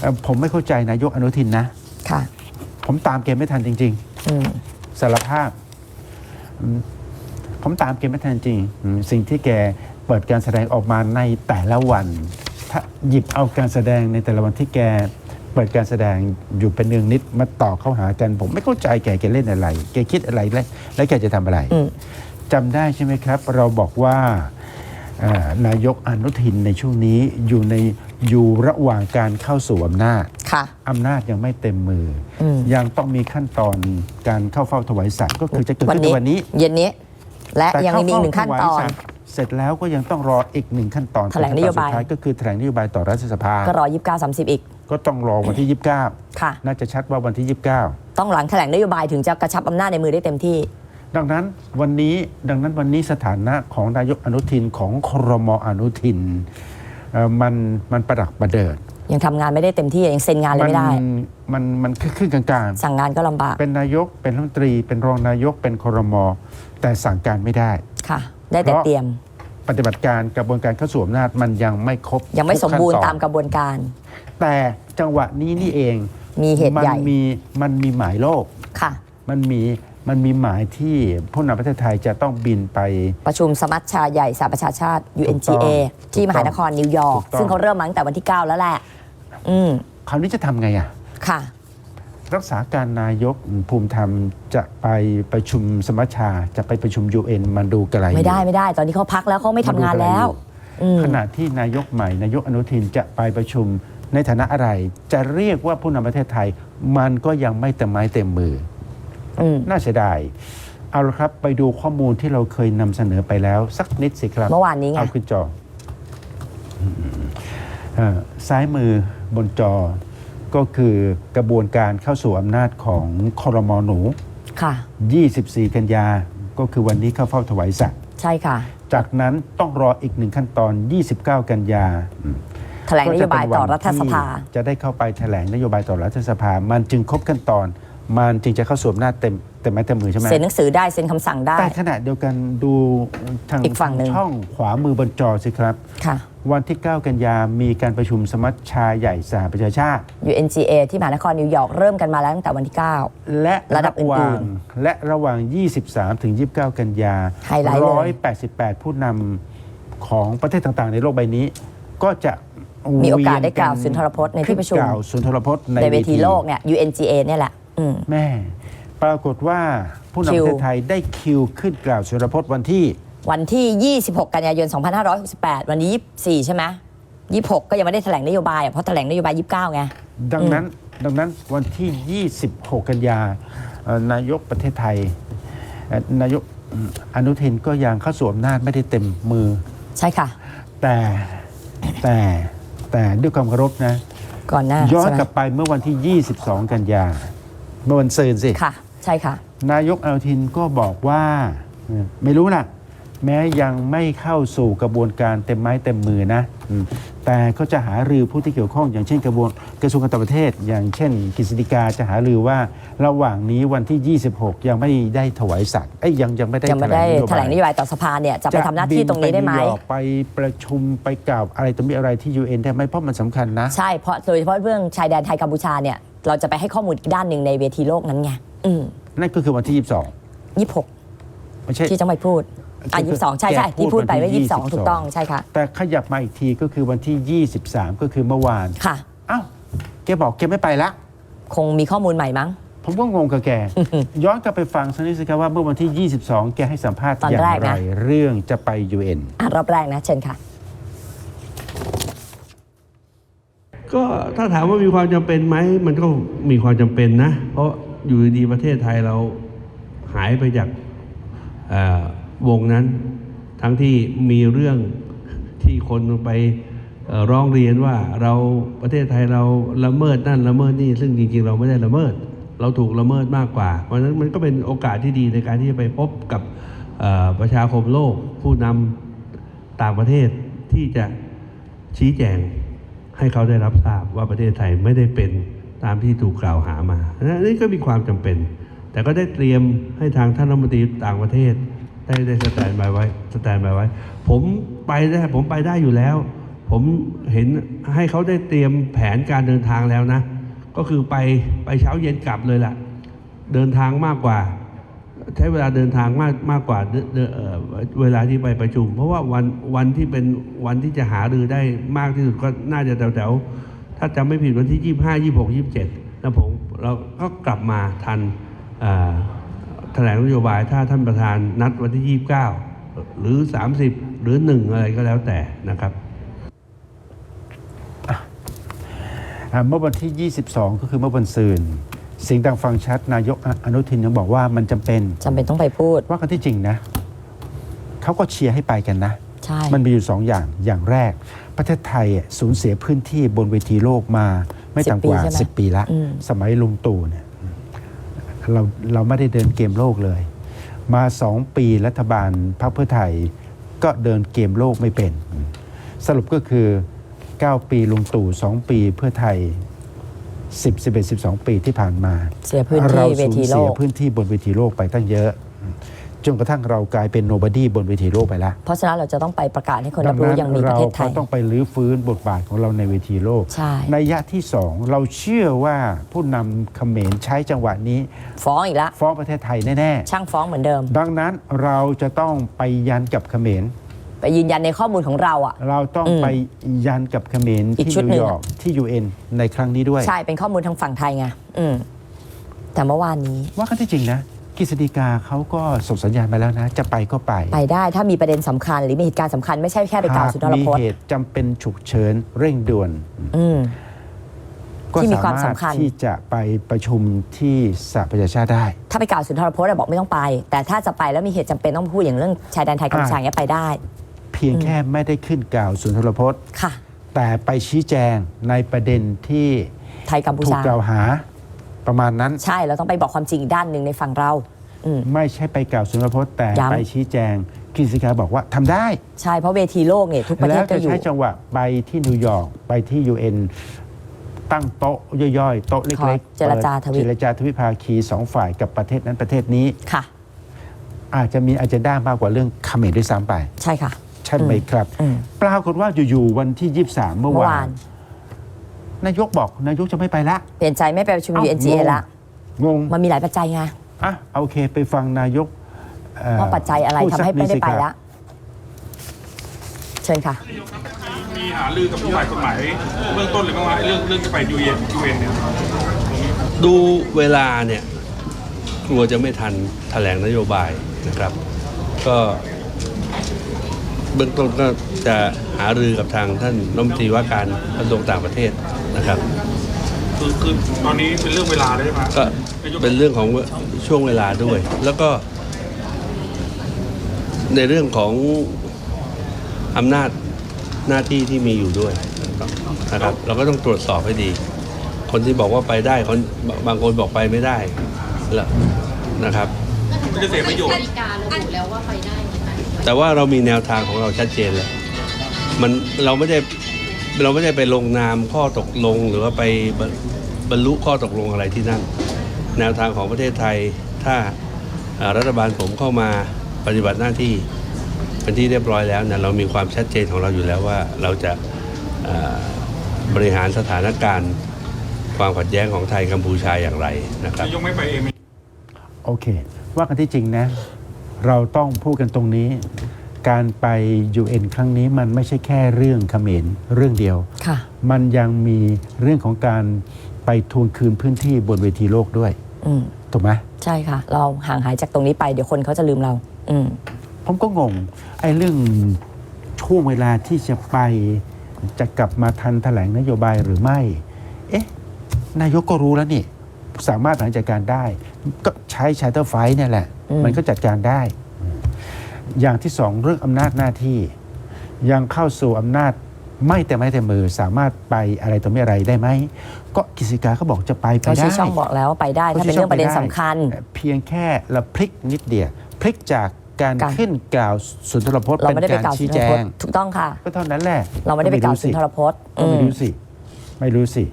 เอ่อผมไม่เข้าใจนายกอนุทินนะ ค่ะ ผมตามเกมไม่ทันจริง อืม ๆสารภาพอืมผมตามเกมไม่ทันจริงอืมสิ่งที่แกเปิดการแสดงออกมาในแต่ละวัน ถ้าหยิบเอาการแสดงในแต่ละวันที่แกเปิดการแสดงอยู่เป็นเนืองนิดมาต่อเข้าหากัน ผมไม่เข้าใจแกแกเล่นอะไร แกคิดอะไรและและแกจะทำอะไร อืม จำได้ใช่ไหมครับ เราบอกว่าเอ่อ นายกอนุทินในช่วงนี้อยู่ในอยู่ระหว่างการเข้าสู่อำนาจค่ะอำนาจยังไม่เต็มมืออมยังต้องมีขั้นตอนการเข้าเฝ้าถวายสัตว์ก็คือจะเกิดวันขึ้นนี้ในวันนี้ เย็นนี้ และแต่ยังมีอีกหนึ่งขั้นตอนเข้าเฝ้าถวายสัตว์เสร็จแล้วก็ยังต้องรออีกหนึ่งขั้นตอนแถลงนโยบายสุดท้ายก็คือแถลงนโยบายต่อรัฐสภาก็รอ 29 30 อีก ก็ต้องรอวันที่ 29 ค่ะ น่าจะชัดว่าวันที่ 29 ต้องหลังแถลงนโยบายถึงจะกระชับอำนาจในมือได้เต็มที่ ดังนั้นวันนี้ดังนั้นวันนี้สถานะของนายกอนุทินของครมอนุทินเอ่อมันมันประดักประเดิด ยังทำงานไม่ได้เต็มที่ยังเซ็นงานเลยไม่ได้ มันมันครึ่งๆกลางสั่งงานก็ลำบากๆเป็นนายกเป็นรัฐมนตรี เป็นรองนายกเป็นครมแต่สั่งการไม่ได้ค่ะ ได้แต่เพราะเตรียม ปฏิบัติการกระบวนการเข้าสู่อำนาจมันยังไม่ครบ ยังไม่สมบูรณ์ทุกขั้ตามนกระบวนการ แต่จังหวะนี้นี่เองมีเหตุมัใหญ่มีมันมีหมายโลกค่ะ มันมี มันมีหมายที่ผู้นำประเทศไทยจะต้องบินไป ประชุมสมัชชาใหญ่สหประชาชาติถูกต้ UNGA องที่มหานครนิวยอร์ก ถูกต้อง ซึ่งเขาเริ่มมาตั้งแต่วันที่ 9 แล้วแหละ อืม คราวนี้จะทำไงอะ ค่ะ รักษาการนายกภูมิธรรมจะไปประชุมสมัชชาจะไปประชุม UN มันดูไกลไม่ได้ไม่ได้ ตอนนี้เขาพักแล้วเขาไม่ทำงานแล้ว อืม ขณะที่นายกใหม่ นายกอนุทินจะไปประชุมในฐานะอะไร จะเรียกว่าผู้นำประเทศไทย มันก็ยังไม่เต็มไม้เต็มมืออืม น่าเสียดายเอาละครับไปดูข้อมูลที่เราเคยนำเสนอไปแล้ว สักนิดสิครับเมื่อวานนี้ไงเอาขึ้นจออืมเอ่อซ้ายมือบนจอก็คือกระบวนการเข้าสู่อำนาจของคอรมอหนู ค่ะ 24 กันยา ก็คือวันนี้เข้าเฝ้าถวายสัตว์ใช่ค่ะ จากนั้นต้องรออีกหนึ่งขั้นตอน 29 กันยาแถลงนโยบายต่อรัฐสภาก็จะเป็นวันที่จะได้เข้าไปแถลงนโยบายต่อรัฐสภา มันจึงครบขั้นตอน มันจึงจะเข้าสู่อำนาจเต็มเต็มไม้เต็มมือใช่ไหมเซ็นหนังสือได้เซ็นคำสั่งได้ แต่ขณะเดียวกันดูทางอีกฝั่งหนึ่ง ช่องขวามือบนจอสิครับ ค่ะ วันที่ 9 กันยามีการประชุมสมัชชาใหญ่สหประชาชาติ UNGA ที่มหานครนิวยอร์กเริ่มกันมาแล้วตั้งแต่วันที่และระดับอื่นๆหว่างและระหว่าง 23 ถึง 29 กันยา ไฮไลท์เลย 188 ผู้นำของประเทศต่างๆ ในโลกใบนี้ ก็จะ9มีโอกาสได้กล่าวเวียนสุนทรพจน์ในที่ประชุม กล่าวสุนทรพจน์ในในเวทีโลกเนี่ย UNGA เนี่ยแหละอืม แม่ ปรากฏว่าผู้นำคิปวระเทศไทยได้คิวขึ้นกล่าวสุนทรพจน์วันที่ วันที่ 26 กันยายน 2568 วันนี้ 24 ใช่ไหม26 ก็ยังไม่ได้แถลงนโยบายอะเพราะแถลงนโยบาย 29 ไง ดังนั้นดังนั้นวันที่ 26 กันยาเอ่อนายกประเทศไทยเอ่อนายกอนุทินก็ยังเข้าสู่อำนาจไม่ได้เต็มมือ ใช่ค่ะ แต่แต่แต่ด้วยความเคารพนะ ก่อนหน้าย้อนใช่ไหมกลับไปเมื่อวันที่ 22 กันยา เมื่อวันซืนสิค่ะ ใช่ค่ะ นายกอนุทินก็บอกว่าเออไม่รู้นะแม้ยังไม่เข้าสู่กระบวนการเต็มไม้เต็มมือนะอืมแต่ก็จะหารือผู้ที่เกี่ยวข้องอย่างเช่นกระบวนกระทรวงการต่างประเทศ อย่างเช่นกฤษฎิกาจะหารือว่าระหว่างนี้วันที่ 26 ยังไม่ได้ถวายสัตว์เอ้ยยังยังไม่ได้ยังไม่ได้แถลงนโยบายต่อสภาเนี่ยจะไปทำหน้าที่ตรงนี้ได้ไหมจะบินปนิวยอร์กไปประชุมไปกล่าวอะไรต่อมีอะไรที่ UN ได้ไหมเพราะมันสำคัญนะ ใช่เพราะโดยเฉพาะเรื่องชายแดนไทยกัมพูชาเนี่ย เราจะไปให้ข้อมูลอีกด้านหนึ่งในเวทีโลกนั้นไงอืมนั่นก็คือวันที่26 22 ไม่ใช่ ที่จังไปพูดอะคือ22ใช่ใช่แกพูดที่พูดไปว่าวันที่22 22 ถูกต้องใช่ค่ะแต่ขยับมาอีกทีก็คือวันที่ 23 ก็คือเมื่อวานค่ะ อ้าวแกบอกแกไม่ไปละ คงมีข้อมูลใหม่มั้ง ผมก็งงกับแก ย้อนกลับไปฟังสักนิดสิครับว่าเมื่อวันที่ 22 แกให้สัมภาษณ์ตอนอย่างแรกไรนะเรื่องจะไป UN อะรอบแรกนะ เชิญค่ะ ก็ถ้าถามว่ามีความจำเป็นไหมมันก็มีความจำเป็นนะ เพราะอยู่ดีประเทศไทยเราหายไปจากวงนั้น ทั้งที่มีเรื่องที่คนไปร้องเรียนว่าเราประเทศไทยเราละเมิดนั่นละเมิดนี่ ซึ่งจริงๆ เราไม่ได้ละเมิด เราถูกละเมิดมากกว่า เพราะฉะนั้นมันก็เป็นโอกาสที่ดีในการที่จะไปพบกับประชาคมโลกผู้นำต่างประเทศที่จะชี้แจง ให้เขาได้รับทราบว่าประเทศไทยไม่ได้เป็นตามที่ถูกกล่าวหามาอันนี้ก็มีความจำเป็น แต่ก็ได้เตรียมให้ทางท่านรัฐมนตรีต่างประเทศ ได้ได้สแตนบายไว้สแตนบายไว้ ผมไปได้ผมไปได้อยู่แล้ว ผมเห็นให้เขาได้เตรียมแผนการเดินทางแล้วนะ ก็คือไปไปเช้าเย็นกลับเลยล่ะ เดินทางมากกว่า ใช้เวลาเดินทางมากมากกว่าเเเวลาที่ไปประชุม เพราะว่าวันวันที่เป็นวันที่จะหารือได้มากที่สุดก็น่าจะแถวๆถ้าจำไม่ผิดวันที่ 25 26 27แล้วผมเราก็กลับมาทันแถลงนโยบายถ้าท่านประธานนัดวันที่ 29 หรือ 30 หรือ 1 อะไรก็แล้วแต่นะครับเมื่อวันที่ 22 ก็คือเมื่อวันซืน เสียงดังฟังชัดนายกอนุทินยังบอกว่ามันจำเป็น จำเป็นต้องไปพูด ว่ากันที่จริงนะ เขาก็เชียร์ให้ไปกันนะ ใช่ มันมีอยู่สองอย่างอย่างแรก ประเทศไทยอะสูญเสียพื้นที่บนเวทีโลกมา ไม่ต่ำกว่า 10ปีใช่ไหม10 ปีละ อืม สมัยลุงตู่เนี่ยเราเราไม่ได้เดินเกมโลกเลย มาสองปีรัฐบาลพรรคเพื่อไทยก็เดินเกมโลกไม่เป็น สรุปก็คือ 9 ปีลุงตู่2ปีเพื่อไทย 10 11 12 ปีที่ผ่านมาเสียพื้นเราที่เวสูญทีโลเสียกพื้นที่บนเวทีโลกไปตั้งเยอะ จนกระทั่งเรากลายเป็นโนบ o d ดี้บนเวทีโลกไปแล้วเพราะฉะนั้นเราจะต้องไปประกาศให้คนรับรู้ยังมีประเทศไทเรายก็ต้องไปรื้อฟื้นบทบาทของเราในเวทีโลก ใช่ในยะที่สองเราเชื่อว่าผู้นำเขมรใช้จังหวะนี้ ฟ้องอีกแล้วฟ้องประเทศไทยแน่ช่างฟ้องเหมือนเดิมๆดังนั้นเราจะต้องไปยันกับเขมร ไปยืนยันในข้อมูลของเราอะ เราต้องอืมไปยันกับเขมรอีกที่ชุดนิหนึ่วงยอร์กที่ UN ในครั้งนี้ด้วย ใช่เป็นข้อมูลทางฝั่งไทยไงอืมแต่เมื่อวานนี้ว่ากันที่จริงนะกฤษฎีกาเขาก็ส่งสัญญาณมาแล้วนะ จะไปก็ไปไปได้ถ้ามีประเด็นสำคัญหรือมีเหตุการณ์สำคัญไม่ใช่แค่ไปกล่าวหากสุนทรมีพจน์เหตุจำเป็นฉุกเฉินเร่งด่วน อืม ก็ที่มีสาความมารถสำคัญ ที่จะไปประชุมที่สหประชาชาติได้ ถ้าไปกล่าวสุนทรพจน์อะบอกไม่ต้องไป แต่ถ้าจะไปแล้วมีเหตุจำเป็นต้องพูดอย่างเรื่องชายแดนไทยกัมพูชาอย่างเงี้ยไปได้เพียงแค่ไม่ได้ขึ้นกล่าวสุนทรพจน์ ค่ะ แต่ไปชี้แจงในประเด็นที่ไทยกัมพูถูกชากล่าวหาประมาณนั้น ใช่เราต้องไปบอกความจริงอีกด้านหนึ่งในฝั่งเรา อืม ไม่ใช่ไปกล่าวสุนทรพจน์แต่ย้ำ ไปชี้แจงกฤษฎีกาบอกว่าทำได้ ใช่เพราะเวทีโลกเนี่ยทุกประเทแล้ศวก็จะอยู่ ใช้จังหวะไปที่นิวยอร์กไปที่ UN ตั้งโต๊ะย่อยๆ โต๊ะขอเล็กๆเจรจาทวิ เจรจาทวิภาคีสองฝ่ายกับประเทศนั้นประเทศนี้ ค่ะ อาจจะมีอ g e n d a มากกว่าเรื่องเขมรด้วยซ้ำไป ใช่ค่ะใช่ไหมครับอืมปรากฏว่าอยู่ๆวันที่ 23 เมื่อเมื่อวาวานนนายกบอกนายกจะไม่ไปละ เปลี่ยนใจไม่ไปประชุมเอ้า UNGA งงละ งง มันมีหลายปัจจัยไง อะโอเคไปฟังนายกเอ่อว่าปัจจัยอะไรพูดทำสักให้ไม่นิได้สิไปครับละเชิญค่ะมีหารือกับฝ่ายกฎหมายเบื้องต้นเลยบ้างว่าเรื่องเรื่องจะไปยูเอ็นยูเอ็นเนี่ยดูเวลาเนี่ยกลัวจะไม่ทันแถลงนโยบายนะครับ ก็ เบื้องต้นก็จะหารือกับทางท่านรัฐมนตรีว่าการกระทรวงต่างประเทศนะครับคือคือตอนนี้เป็นเรื่องเวลาได้ไหมก็เป็นเรื่องของช่วงเวลาด้วย แล้วก็ ในเรื่องของอำนาจหน้าที่ที่มีอยู่ด้วยนะครับ เราก็ต้องตรวจสอบให้ดี คนที่บอกว่าไปได้คนบางคนบอกไปไม่ได้แล้วนะครับมันจะเสียประโยชน์นาฬิการะบุแล้วว่าไปได้ไหมคะ แต่ว่าเรามีแนวทางของเราชัดเจนเลยมันเราไม่ได้เราไม่ได้ไปลงนามข้อตกลงหรือว่าไปบรรบรรลุข้อตกลงอะไรที่นั่น แนวทางของประเทศไทยถ้ารัฐบาลผมเข้ามาปฏิบัติหน้าที่เป็นที่เรียบร้อยแล้วเนี่ยเรามีความชัดเจนของเราอยู่แล้วว่าเราจะบริหารสถานการณ์ ความขัดแย้งของไทยกัมพูชาอย่างไรนะครับนายกไม่ไปเองโอเค ว่ากันที่จริงนะ เราต้องพูดกันตรงนี้ การไป UN ครั้งนี้มันไม่ใช่แค่เรื่องเขมรเรื่องเดียว ค่ะ มันยังมีเรื่องของการไปทวงคืนพื้นที่บนเวทีโลกด้วย อืม ถูกไหมใช่ค่ะ เราห่างหายจากตรงนี้ไปเดี๋ยวคนเขาจะลืมเรา อืม ผมก็งง ไอ้เรื่องช่วงเวลาที่จะไปจะกลับมาทันแถลงนโยบายหรือไม่ เอ๊ะ นายกก็รู้แล้วนี่ สามารถบริหารจัดการได้ ก็ใช้ชาร์เตอร์ไฟเนี่ยแหละอื มมันก็จัดการได้ อย่างที่สองเรื่องอำนาจหน้าที่ ยังเข้าสู่อำนาจไม่แต่ไม่แต่มือสามารถไปอะไรต่อไม่อะไรได้ไหมก็กิจการเขาบอกจะไปไปเขาได้ชี้ช่องบอกแล้วว่าไปได้ถ้าเป็นเรื่องประเด็นสำคัญ เพียงแค่เราพลิกนิดเดียวพลิกจากการการขึ้นกล่าวสุนทรพจน์เราเป็นไม่ได้ไปการกล่าวสุชี้นทแจรพจงน์ถูกต้องค่ะก็เท่านั้นแหละเราไม่ได้ไปกล่าวสุนทรพจน์ก็ไม่อืมรู้สิไม่รู้สิ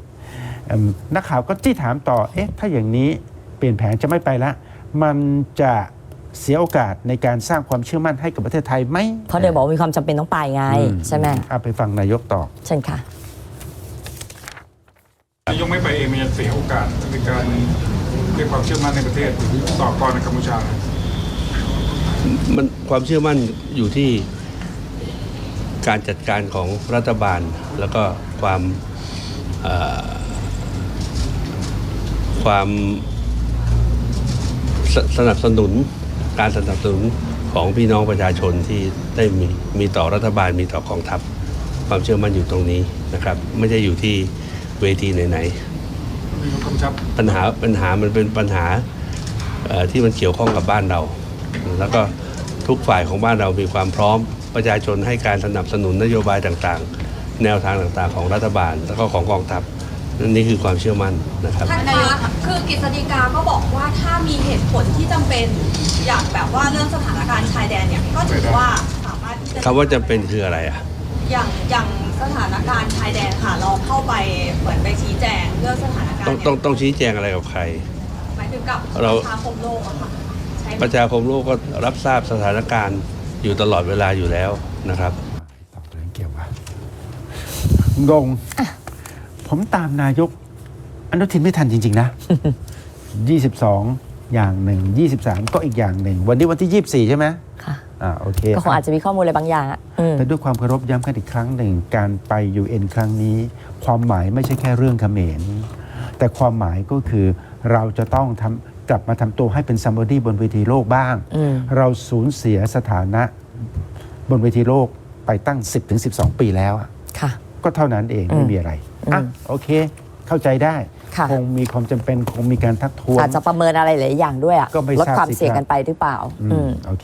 เอิ่มนักข่าวก็จี้ถามต่อเอ๊ะถ้าอย่างนี้เปลี่ยนแผนจะไม่ไปละ มันจะเสียโอกาสในการสร้างความเชื่อมั่นให้กับประเทศไทยไหมเพราะเดิมบอกว่ามีความจำเป็นต้องไปไงอืใช่ไหมเอาไปฟังนายกตอบเช่นค่ะ นายกไม่ไปเองมันจะเสียโอกาสในการเรียกความเชื่อมั่นในประเทศต่อกรในกัมพูชา มันความเชื่อมั่นอยู่ที่การจัดการของรัฐบาลแล้วก็ความเอ่อความ สสนับสนุนการสนับสนุนของพี่น้องประชาชนที่ได้มีมีต่อรัฐบาลมีต่อกองทัพ ความเชื่อมั่นอยู่ตรงนี้นะครับ ไม่ได้อยู่ที่เวทีไหนๆมีคำชับปัญหาปัญหามันเป็นปัญหาเอ่อที่มันเกี่ยวข้องกับบ้านเรา แล้วก็ทุกฝ่ายของบ้านเรามีความพร้อมประชาชนให้การสนับสนุนนโยบายต่างๆ แนวทางต่างๆ ของรัฐบาลแล้วก็ของกองทัพ นั่นนี่คือความเชื่อมั่นนะครับ ท่านนายกคือกฤษฎีกาก็บอกว่าถ้ามีเหตุผลที่จำเป็นอย่างแบบว่าเรื่องสถานการณ์ชายแดนเนี่ยก็ถือว่าสามารถที่จะคำว่าจำเป็นคืออะไรอะ อย่างอย่างสถานการณ์ชายแดนค่ะเราเข้าไปเหมือนไปชี้แจงเรื่องสถานการณ์ต้องเนี่ยต้องต้องชี้แจงอะไรกับใคร หมายถึงกับเราประชาคมโลกอะค่ะใช่ไหมประชาคมโลกก็รับทราบสถานการณ์อยู่ตลอดเวลาอยู่แล้วนะครับ ตอบเรื่องเกี่ยวว่างง ผมตามนายกอนุทินไม่ทันจริง ๆ นะ 22 อย่างหนึ่ง 23 ก็อีกอย่างหนึ่ง วันนี้วันที่ 24 ใช่ไหมค่ะอ่าโอเคก็คงอาจจะมีข้อมูลอะไรบางอย่างอะอืมแต่ด้วยความเคารพย้ำกันอีกครั้งหนึ่ง การไป UN ครั้งนี้ ความหมายไม่ใช่แค่เรื่องเขมร แต่ความหมายก็คือเราจะต้องทำกลับมาทำตัวให้เป็นซัมบอดี้บนเวทีโลกบ้าง อืมเราสูญเสียสถานะบนเวทีโลกไปตั้ง 10-12 ปีแล้วอะค่ะ ก็เท่านั้นเองอืมไม่มีอะไร อะอืมโอเค เข้าใจได้ ค่ะ คงมีความจำเป็นคงมีการทักท้วงอาจจะประเมินอะไรหลายอย่างด้วยอะก็ไม่ลดทราบความสิเสี่ยงครับกันไปหรือเปล่า อืมอืมโอเค